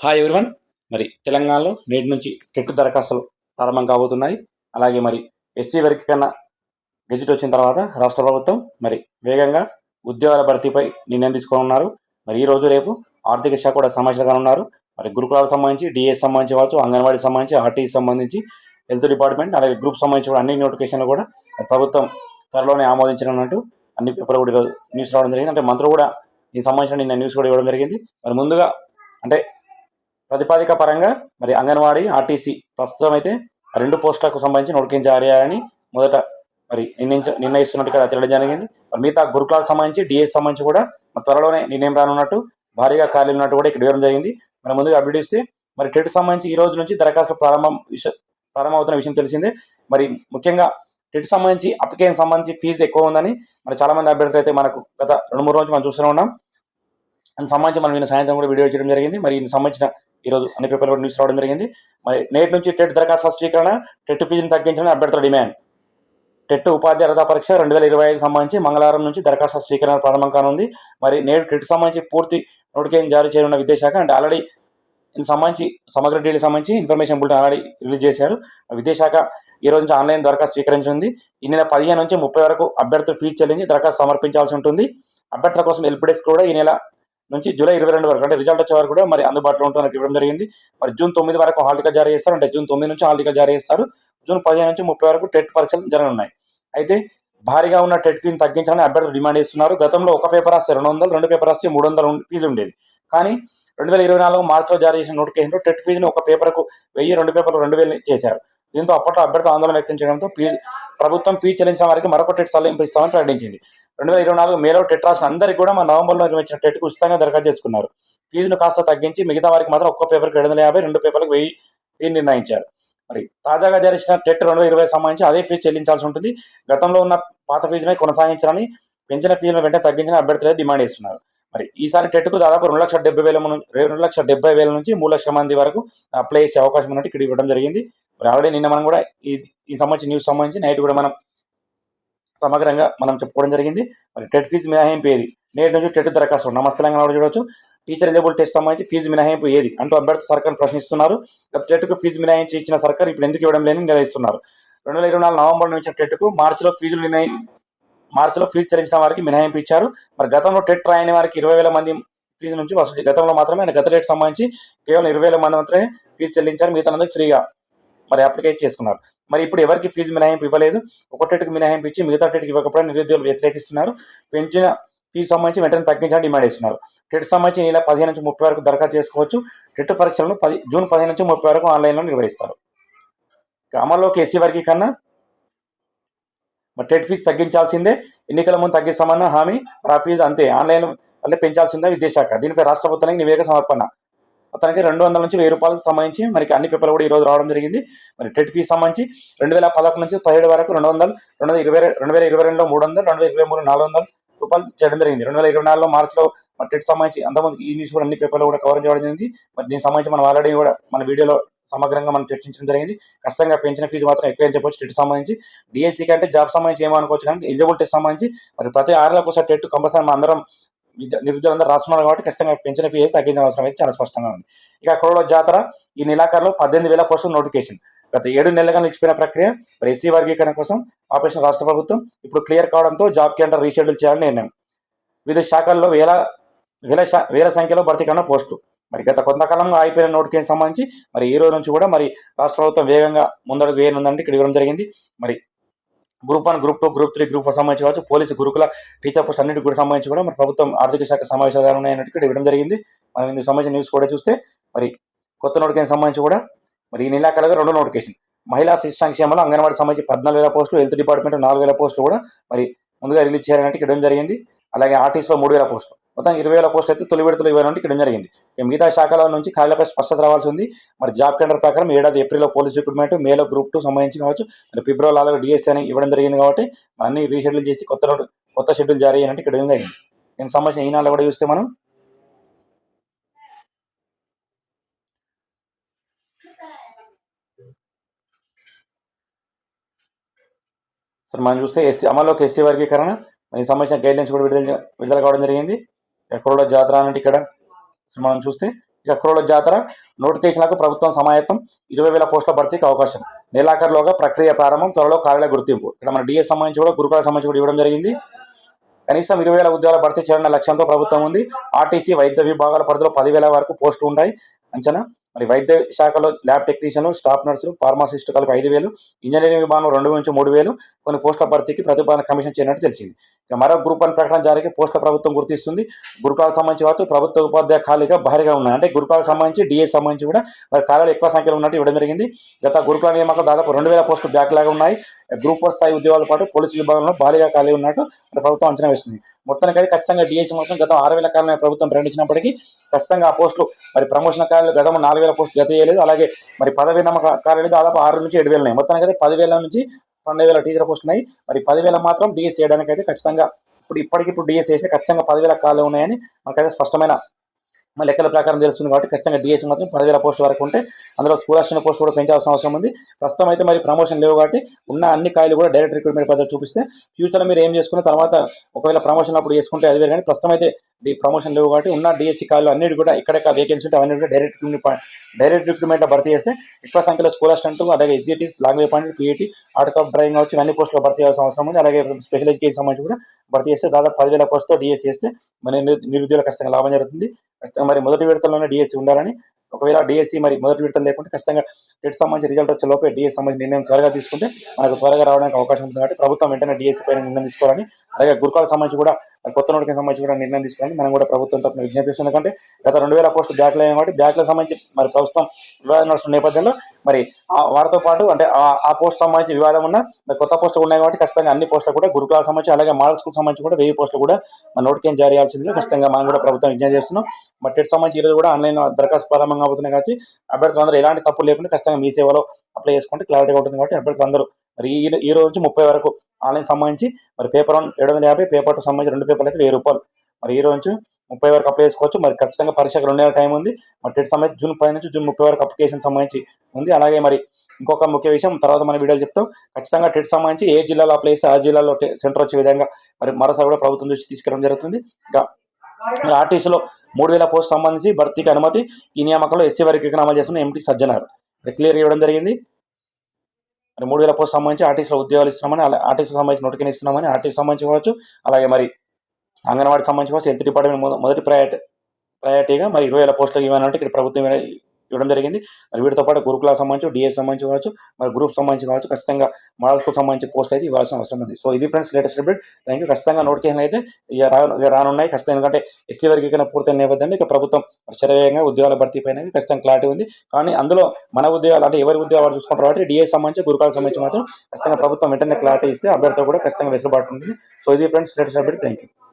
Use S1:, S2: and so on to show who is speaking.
S1: Hi everyone మరి తెలంగాణలో నేటి నుంచి టెట్ దరఖాస్తులు ప్రారంభం కాబోతున్నాయి. అలాగే మరి ఎస్సీ వరకు కన్నా గెజిట్ వచ్చిన తర్వాత రాష్ట్ర ప్రభుత్వం మరి వేగంగా ఉద్యోగాల భర్తీపై నిర్ణయం తీసుకోనున్నారు. మరి ఈ రోజు రేపు ఆర్థిక శాఖ కూడా సమాచారం ఉన్నారు మరి గురుకులాలకు సంబంధించి డిఎస్ సంబంధించి కావచ్చు అంగన్వాడీకి సంబంధించి ఆర్టీకి సంబంధించి హెల్త్ డిపార్ట్మెంట్ అలాగే గ్రూప్ సంబంధించి కూడా అన్ని నోటిఫికేషన్లు కూడా ప్రభుత్వం త్వరలోనే ఆమోదించనున్నట్టు అన్ని పేపర్లు కూడా ఈరోజు న్యూస్ రావడం జరిగింది. అంటే మంత్రులు కూడా దీనికి సంబంధించిన నిన్న న్యూస్ కూడా ఇవ్వడం జరిగింది. మరి ముందుగా అంటే ప్రతిపాదిక పరంగా మరి అంగన్వాడీ ఆర్టీసీ ప్రస్తుతం అయితే రెండు పోస్టులకు సంబంధించి నోటిఫికేషన్ జారీ మొదట మరి నిర్ణయించ నిర్ణయిస్తున్నట్టు ఇక్కడ తెలియడం జరిగింది. మరి మిగతా గురుకులాలకు సంబంధించి డిఎస్ సంబంధించి కూడా మరి త్వరలోనే నిర్ణయం రానున్నట్టు భారీగా ఖాళీ ఉన్నట్టు కూడా ఇక్కడ వివరం జరిగింది. మరి ముందుగా అప్డేట్ ఇస్తే మరి టెట్ సంబంధించి ఈ రోజు నుంచి దరఖాస్తు ప్రారంభం విష ప్రారంభమవుతున్న విషయం తెలిసిందే. మరి ముఖ్యంగా టెట్ సంబంధించి అప్లికేషన్ సంబంధించి ఫీజు ఎక్కువ ఉందని మరి చాలా మంది అభ్యర్థులు అయితే మనకు గత రెండు మూడు రోజులు మనం చూస్తూనే ఉన్నాం. దానికి సంబంధించి మనం నిన్న సాయంత్రం కూడా వీడియో చేయడం జరిగింది. మరి దీనికి సంబంధించిన ఈ రోజు అన్ని పేపర్లు కూడా న్యూస్ రావడం జరిగింది. మరి నేటి నుంచి టెట్ దరఖాస్తు స్వీకరణ టెట్ ఫీజును తగ్గించడం అభ్యర్థుల డిమాండ్. టెట్ ఉపాధ్యాయ అర్హత పరీక్ష రెండు వేల ఇరవై ఐదు సంబంధించి మంగళవారం నుంచి దరఖాస్తు స్వీకరణ ప్రారంభం కానుంది. మరి నేడు టెట్ సంబంధించి పూర్తి నోటిఫికేషన్ జారీ చేయనున్న విద్యాశాఖ అంటే ఆల్రెడీ దీనికి సంబంధించి సమగ్ర డీల్ సంబంధించి ఇన్ఫర్మేషన్ బులెటిన్ ఆల్రెడీ రిలీజ్ చేశారు. విద్యాశాఖ ఈ రోజు నుంచి ఆన్లైన్ దరఖాస్తు స్వీకరించింది. ఈ నెల పదిహేను నుంచి ముప్పై వరకు అభ్యర్థులు ఫీజు చెల్లించి దరఖాస్తు సమర్పించాల్సి ఉంటుంది. అభ్యర్థుల కోసం హెల్ప్ డెస్క్ కూడా ఈ నెల నుంచి జూలై ఇరవై రెండు వరకు అంటే రిజల్ట్ వచ్చే వరకు కూడా మరి అందుబాటులో ఉంటుందని ఇవ్వడం జరిగింది. మరి జూన్ తొమ్మిది వరకు హాల్ టికెట్ జారీ చేస్తారు అంటే జూన్ తొమ్మిది నుంచి హాల్ టికెట్ జారీ చేస్తారు. జూన్ పదిహేను నుంచి ముప్పై వరకు టెట్ పరీక్షలు జరగనున్నాయి. అయితే భారీగా ఉన్న టెట్ ఫీని తగ్గించాలని అభ్యర్థులు డిమాండ్ చేస్తున్నారు. గతంలో ఒక పేపర్ రాస్తే రెండు వందలు రెండు పేపర్ రాస్తే మూడు వందలు ఫీజు ఉండేది. కానీ రెండు వేల ఇరవై నాలుగు మార్చిలో జారీ చేసిన నోటిఫికేషన్లో టెట్ ఫీజుని ఒక పేపర్కు వెయ్యి రెండు పేపర్లు రెండు వేలు చేశారు. దీంతో అప్పట్లో అభ్యర్థులు ఆందోళన వ్యక్తం చేయడంతో ఫీజు ప్రభుత్వం ఫీజు చెల్లించిన వారికి మరొక టెట్ సలహింపు ఇస్తామని ప్రకటించింది. రెండు వేల ఇరవై నాలుగు మేలో టెట్ రాసిన అందరికీ కూడా మా నవంబర్లో నిర్వహించిన టెట్కు ఉచితంగా దరఖాస్తు చేసుకున్నారు. ఫీజును కాస్త తగ్గించి మిగతా వారికి మాత్రం ఒక్క పేపర్కి ఏడు వందల యాభై రెండు పేపర్లకు వెయ్యి ఫీజు నిర్ణయించారు. మరి తాజాగా జరిగిన టెట్ రెండు వేల ఇరవై సంబంధించి అదే ఫీజు చెల్లించాల్సి ఉంటుంది. గతంలో ఉన్న పాత ఫీజునే కొనసాగించాలని పెంచిన ఫీజును వెంటనే తగ్గించిన అభ్యర్థులే డిమాండ్ చేస్తున్నారు. మరి ఈసారి టెట్కు దాదాపు రెండు లక్షల డెబ్బై వేల రెండు లక్షల డెబ్బై వేల నుంచి మూడు లక్షల మంది వరకు అప్లై చేసే అవకాశం ఉన్నట్టు ఇక్కడ ఇవ్వడం జరిగింది. మరి ఆల్రెడీ నిన్న మనం కూడా ఈ ఈ సంబంధించి న్యూస్ సంబంధించి నైట్ కూడా మనం సమగ్రంగా మనం చెప్పుకోవడం జరిగింది. మరి టెట్ ఫీజు మినహాయింపు ఏది? నేటి నుంచి టెట్ దరఖాస్తు నమస్తే తెలంగాణ చూడవచ్చు టీచర్ ఎలిజిబుల్ టెస్ట్ సంబంధించి ఫీజు మినహాయింపు ఏది? అంటూ అభ్యర్థి సర్కార్ ప్రశ్నిస్తున్నారు. గత టెట్కు ఫీజు మినహాయించి ఇచ్చిన సర్కార్ ఇప్పుడు ఎందుకు ఇవ్వడం లేని నిర్ణయిస్తున్నారు. రెండు వేల ఇరవై నాలుగు నవంబర్ నుంచి టెట్కు మార్చిలో ఫీజులు నిర్ణయి మార్చిలో ఫీజు చెల్లించిన వారికి మినహాయింపు ఇచ్చారు. మరి గతంలో టెట్ రాయని వారికి ఇరవై వేల మంది ఫీజు నుంచి వసూలు గతంలో మాత్రమే ఆయన గత టెట్ సంబంధించి కేవలం ఇరవై వేల మంది మాత్రమే ఫీజు చెల్లించారు. మిగతా అందరికి ఫ్రీగా. మరి అప్లికేట్ చేసుకున్నారు. మరి ఇప్పుడు ఎవరికి ఫీజు మినహాయింపు ఇవ్వలేదు? ఒక మినహాయింపు ఇచ్చి మిగతా టెట్కి ఇవ్వకపోవడం నిరుద్యోగులు వ్యతిరేకిస్తున్నారు. పెంచిన ఫీజు సంబంధించి వెంటనే తగ్గించాలని డిమాండ్ చేస్తున్నారు. టెట్ సంబంధించి నెల పదిహేను నుంచి ముప్పై వరకు దరఖాస్తు చేసుకోవచ్చు. టెట్ పరీక్షలను పది జూన్ పదిహేను నుంచి ముప్పై వరకు ఆన్లైన్లో నిర్వహిస్తారు. అమల్లోకి ఎస్సీ వారికి కన్నా మరి టెట్ ఫీజు తగ్గించాల్సిందే. ఎన్నికల ముందు తగ్గిస్తామన్న హామీ ఆ ఫీజు అంతే. ఆన్లైన్ వల్లే పెంచాల్సిందే విద్యాశాఖ. దీనిపై రాష్ట్ర ప్రభుత్వానికి నివేదిక సమర్పణ. అతనికి రెండు వందల నుంచి వెయ్యి రూపాయలకు సంబంధించి మనకి అన్ని పేపర్లు కూడా ఈ రోజు రావడం జరిగింది. మరి టెట్ ఫీజు సంబంధించి రెండు వేల పదకొండు నుంచి పదిహేడు వరకు రెండు వందలు రెండు వేల ఇరవై రెండు వేల ఇరవై రెండులో మూడు వందలు రెండు వేల ఇరవై మూడు నాలుగు వందలు రూపాయలు చేయడం జరిగింది. రెండు వేల ఇరవై నాలుగులో మార్చిలో మరి టెట్ సంబంధించి అంతమంది ఈ న్యూస్ కూడా అన్ని పేపర్లు కూడా కవర్ చేయడం జరిగింది. మరి దీనికి సంబంధించి మనం ఆల్రెడీ కూడా మన వీడియోలో సమగ్రంగా మనం చర్చించడం జరిగింది. ఖచ్చితంగా పెంచిన ఫీజు మాత్రం ఎక్కువ అని చెప్పొచ్చు టెట్ సంబంధించి. డిఎస్సీ కంటే జాబ్ సంబంధించి ఏమో అనుకోవచ్చు కానీ ఎలిజిబిలిటీ సంబంధించి మరి ప్రతి ఆరులకు ఒకసారి టెట్ కంపల్సరీ మన అందరం నిరుద్యోగం నిరుద్యోగులందరూ రాస్తున్నారు కాబట్టి ఖచ్చితంగా పెంచిన ఫీ అయితే తగ్గించిన అవసరం అయితే చాలా స్పష్టంగా ఉంది. ఇక కొరలో జాతర ఈ నెలాఖరులో పద్దెనిమిది వేల పోస్టుల నోటిఫికేషన్. గత ఏడు నెలలుగా నిలిచిపోయిన ప్రక్రియ మరి ఎస్సీ వర్గీకరణ కోసం ఆపరేషన్ రాష్ట్ర ప్రభుత్వం ఇప్పుడు క్లియర్ కావడంతో జాబ్ కేంద్ర రీషెడ్యూల్ చేయాలని నిర్ణయం. వివిధ శాఖల్లో వేల వేల శా- వేల సంఖ్యలో భర్తీ కన్నా పోస్టు మరి గత కొంతకాలంగా ఆగిపోయిన నోటిఫికేషన్ సంబంధించి మరి ఈ రోజు నుంచి కూడా మరి రాష్ట్ర ప్రభుత్వం వేగంగా ముందడుగు వేయనుందంటే ఇక్కడ వివరం జరిగింది. మరి group one group two group three group four సంబంధించి కావచ్చు. పోలీసు గురుకుల టీచర్ పోస్ట్ అన్నిటి కూడా సంబంధించి కూడా మరి ప్రభుత్వం ఆర్థిక శాఖ సమావేశాలు ఉన్నాయన్నట్టు ఇక్కడ ఇవ్వడం జరిగింది. మనం ఇందుకు సంబంధించిన న్యూస్ కూడా చూస్తే మరి కొత్త నోటికేషన్ సంబంధించి కూడా మరి ఈ నెలాఖరుగా రెండు నోటిఫికేషన్. మహిళా శిశు సంక్షేమంలో అంగన్వాడీ సంబంధించి పద్నాలుగు వేల పోస్టులు హెల్త్ డిపార్ట్మెంట్ నాలుగు వేల పోస్టులు కూడా మరి ముందుగా రిలీజ్ చేయాలంటే ఇవ్వడం జరిగింది. అలాగే ఆర్టీసీలో మూడు వేల పోస్టులు. మొత్తం ఇరవై వేల పోస్టులు అయితే తొలి విడతలు ఇవ్వడం ఇక్కడ జరిగింది మిగతా శాఖల నుంచి ఖాళీలపై స్పష్టత రావాల్సి ఉంది. మరి జాబ్ టెండర్ ప్రకారం ఏడాది ఏప్రిల్లో పోలీస్ రిక్రూట్మెంట్ మేలో గ్రూప్ టూ సంబంధించి కావచ్చు. మరి ఫిబ్రవరి అలాగే డిఎస్సీ అని ఇవ్వడం జరిగింది కాబట్టి అన్ని రీషెడ్యూల్ చేసి కొత్త కొత్త షెడ్యూల్ జారీ అయ్యాలంటే ఇక్కడ జరిగింది. దీనికి సంబంధించిన ఈనాళ్ళు కూడా చూస్తే మనం సరే మనం చూస్తే ఎస్సీ అమల్లోకి ఎస్సీ వర్గీకరణ దీనికి సంబంధించిన గైడ్లైన్స్ కూడా విడుదల విడుదల కావడం జరిగింది. ఎక్కడో జాతర అనేది ఇక్కడ మనం చూస్తే ఇక జాతర నోటిఫికేషన్లకు ప్రభుత్వం సమాయత్తం ఇరవై వేల పోస్టుల భర్తీకి అవకాశం. నెలాఖరులోగా ప్రక్రియ ప్రారంభం త్వరలో కార్యాలయ గుర్తింపు. ఇక్కడ మన డిఎస్ సంబంధించి కూడా గురుకుల సంబంధించి కూడా ఇవ్వడం జరిగింది. కనీసం ఇరవై వేల ఉద్యోగాల భర్తీ చేయాలన్న లక్ష్యంతో ప్రభుత్వం ఉంది. ఆర్టీసీ వైద్య విభాగాల పరిధిలో పదివేల వరకు పోస్టులు ఉంటాయి అంచనా. మరి వైద్య శాఖలో ల్యాబ్ టెక్నీషియన్లు స్టాఫ్ నర్సులు ఫార్మాసిస్టు కలిపి ఐదు వేలు ఇంజనీరింగ్ విభాగం రెండు నుంచి మూడు వేలు కొన్ని పోస్టుల భర్తీకి ప్రతిపాదన కమిషన్ చేయనట్టు తెలిసింది. మరో గ్రూప్ వన్ ప్రకటన జారీకి పోస్టుల ప్రభుత్వం గుర్తిస్తుంది. గురుకులాలకు సంబంధించి కావచ్చు ప్రభుత్వ ఉపాధ్యాయ ఖాళీగా భారీగా ఉన్నాయి అంటే గురుకులాలకు సంబంధించి డిఏ సంబంధించి కూడా మరి ఖాళీలు ఎక్కువ సంఖ్యలో ఉన్నట్టు ఇవ్వడం జరిగింది. గత గురుకుల నియామకం దాదాపు రెండు వేల పోస్టులు బ్యాక్లాగా ఉన్నాయి. గ్రూప్ వన్ స్థాయి ఉద్యోగాల పాటు పోలీసు విభాగంలో భారీగా ఖాళీ ఉన్నట్టు మరి ప్రభుత్వం అంచనా వేస్తుంది. మొత్తానికైతే ఖచ్చితంగా డిఎస్ మాత్రం గత ఆరు వేల కాలంలో ప్రభుత్వం ప్రకటించినప్పటికీ ఖచ్చితంగా ఆ పోస్టులు మరి ప్రమోషన్ కార్యాలు గతం నాలుగు వేల పోస్టులు జత చేయలేదు. అలాగే మరి పదవి నమ్మక కార్యాలు దాదాపు ఆరు నుంచి ఏడు వేలు ఉన్నాయి. మొత్తానికైతే పదివేల నుంచి పన్నెండు వేల టీచర్ పోస్టులు ఉన్నాయి. మరి పదివేల మాత్రం డిఎస్ చేయడానికి అయితే ఖచ్చితంగా ఇప్పుడు ఇప్పటికి ఇప్పుడు డిఎస్ చేస్తే ఖచ్చితంగా పదివేల కాలు ఉన్నాయని మనకైతే స్పష్టమైన మన లెక్కల ప్రకారం తెలుస్తుంది కాబట్టి ఖచ్చితంగా డిఎస్ మాత్రం పదివేల పోస్ట్ వరకు ఉంటే అందులో స్కూల్ అసిస్టెంట్ పోస్ట్ కూడా పెంచాల్సిన అవసరం ఉంది. ప్రస్తుతం అయితే మరి ప్రమోషన్ లేవు కాబట్టి ఉన్న అన్ని కాయలు కూడా డైరెక్ట్ రిక్రూట్మెంట్ పద్ధతి చూపిస్తే ఫ్యూచర్లో మీరు ఏం చేసుకున్న తర్వాత ఒకవేళ ప్రమోషన్ అప్పుడు చేసుకుంటే అది వేరే. కానీ ప్రస్తుతం అయితే ప్రమోషన్ లేవు కాబట్టి ఉన్న డిఎస్సి కాయలు అన్నిటి కూడా ఎక్కడెక్కడ వేకెన్సీ ఉంటే అవన్నీ కూడా డైరెక్ట్ డైరెక్ట్ రిక్రూట్మెంట్లో భర్తీ చేస్తే ఎక్కువ సంఖ్యలో స్కూల్ అసిస్టెంట్ అలాగే ఎగ్జిటీస్ language point PET art of driving వచ్చి అన్ని పోస్టులు భర్తీ చేయాల్సిన అవసరం ఉంది. అలాగే స్పెషల్ ఎడ్యుకేషన్ సంబంధించి కూడా భర్తీ చేస్తే దాదాపు పదివేల పోస్టుతో డిఎస్సి చేస్తే మన నిరు- ఖచ్చితంగా లాభం జరుగుతుంది. మరి మొదటి విడతలోనే డిఎస్సి ఉండాలని ఒకవేళ డిఎస్సి మరి మొదటి విడతలు లేకుంటే ఖచ్చితంగా టెట్ సంబంధించి రిజల్ట్ వచ్చే లోపే డిఎస్ సంబంధించి నిర్ణయం త్వరగా తీసుకుంటే మనకు త్వరగా రావడానికి అవకాశం ఉంటుంది కాబట్టి ప్రభుత్వం వెంటనే డిఎస్సి పైన నిర్ణయం తీసుకోవాలని అలాగే గురుకులకు సంబంధించి కూడా కొత్త నోటికి సంబంధించి కూడా నిర్ణయం తీసుకోవాలని మనం కూడా ప్రభుత్వం తరఫున విజ్ఞప్తి ఎందుకంటే గత రెండు వేల పోస్టు బ్యాక్లు అయ్యాయి కాబట్టి బ్యాక్లకు సంబంధించి మరి ప్రభుత్వం వివాదం నడుస్తున్న నేపథ్యంలో మరి ఆ వారితో పాటు అంటే ఆ- ఆ పోస్ట్ సంబంధించి వివాదం ఉన్న కొత్త పోస్టులు ఉన్నాయి కాబట్టి ఖచ్చితంగా అన్ని పోస్టులు కూడా గురుకులకు సంబంధించి అలాగే మోడల్ స్కూల్ సంబంధించి కూడా వెయ్యి పోస్టులు కూడా మన నోటికేం జారీ చేయాల్సిందిగా ఖచ్చితంగా మనం కూడా ప్రభుత్వం విజ్ఞప్తి చేస్తున్నాం. మరి టెట్ సంబంధించి ఈరోజు కూడా ఆన్లైన్ దరఖాస్తు ప్రారంభంగా అవుతున్నాయి కాబట్టి అభ్యర్థులందరూ ఎలాంటి తప్పులు లేకుండా ఖచ్చితంగా మీ సేవలో అప్లై చేసుకుంటే క్లారిటీగా ఉంటుంది కాబట్టి అభ్యర్థులు అందరూ మరి ఈ ఈ రోజు నుంచి ముప్పై వరకు ఆన్లైన్ సంబంధించి మరి పేపర్ వన్ ఏడు వందల యాభై పేపర్ టూ సంబంధించి రెండు పేపర్లు అయితే వెయ్యి రూపాయలు. మరి ఈ రోజు నుంచి ముప్పై వరకు అప్లై చేసుకోవచ్చు. మరి ఖచ్చితంగా పరీక్షకు రెండు నెలల టైం ఉంది. మరి టెట్ సంబంధించి జూన్ పది నుంచి జూన్ ముప్పై వరకు అప్లికేషన్ సంబంధించి ఉంది. అలాగే మరి ఇంకొక ముఖ్య విషయం తర్వాత మన వీడియోలు చెప్తాం. ఖచ్చితంగా టెట్ సంబంధించి ఏ జిల్లాలో అప్లై చేస్తే ఆ జిల్లాలో సెంటర్ వచ్చే విధంగా మరి మరోసారి కూడా ప్రభుత్వం దృష్టి తీసుకురావడం జరుగుతుంది. ఇంకా ఆర్టీసీలో మూడు వేల పోస్ట్ సంబంధించి భర్తీకి అనుమతి. ఈ నియామకంలో ఎస్సీ వారికి అమలు చేస్తున్న ఎంటీ సజ్జనార్. క్లియర్ ఇవ్వడం జరిగింది. మరి మూడు వేల పోస్ట్ సంబంధించి ఆర్టీసీలో ఉద్యోగాలు ఇస్తున్నామని అలా ఆర్టీసీకి సంబంధించి నోటిఫికేషన్ ఇస్తున్నామని ఆర్టీసీ సంబంధించి కావచ్చు అలాగే మరి అంగన్వాడీ సంబంధించి కావచ్చు హెల్త్ డిపార్ట్మెంట్ మొదటి ప్రయారిటీ ప్రయారిటీగా మరి ఇరవై వేల పోస్టులు ఇవ్వాలంటే ఇక్కడ ప్రభుత్వం ఇవ్వడం జరిగింది. మరి వీటితో పాటు గురుకుల సంబంధించి డిఎస్ సంబంధించి కావచ్చు మరి గ్రూప్ సంబంధించి కావచ్చు ఖచ్చితంగా మోడల్ సంబంధించి పోస్ట్ అయితే ఇవ్వాల్సిన అవసరం ఉంది. సో ఇది friends latest update thank you ఖచ్చితంగా నోటిఫికేషన్ అయితే ఇక రా ఇక రానున్నాయి. ఖచ్చితంగా ఎందుకంటే ఎస్సీ వర్గీకరణ పూర్తయిన నేపథ్యంలో ఇక ప్రభుత్వం శరవేగంగా ఉద్యోగాల భర్తీ పైన ఖచ్చితంగా క్లారిటీ ఉంది. కానీ అందులో మన ఉద్యోగాలు అంటే ఎవరి ఉద్యోగాలు చూసుకుంటారు కాబట్టి డిఎస్ సంబంధించి గురుకులకు సంబంధించి మాత్రం ఖచ్చితంగా ప్రభుత్వం వెంటనే క్లారిటీ ఇస్తే అభ్యర్థులు కూడా ఖచ్చితంగా వెసులుబాటు ఉంటుంది. సో ఇది friends latest update thank you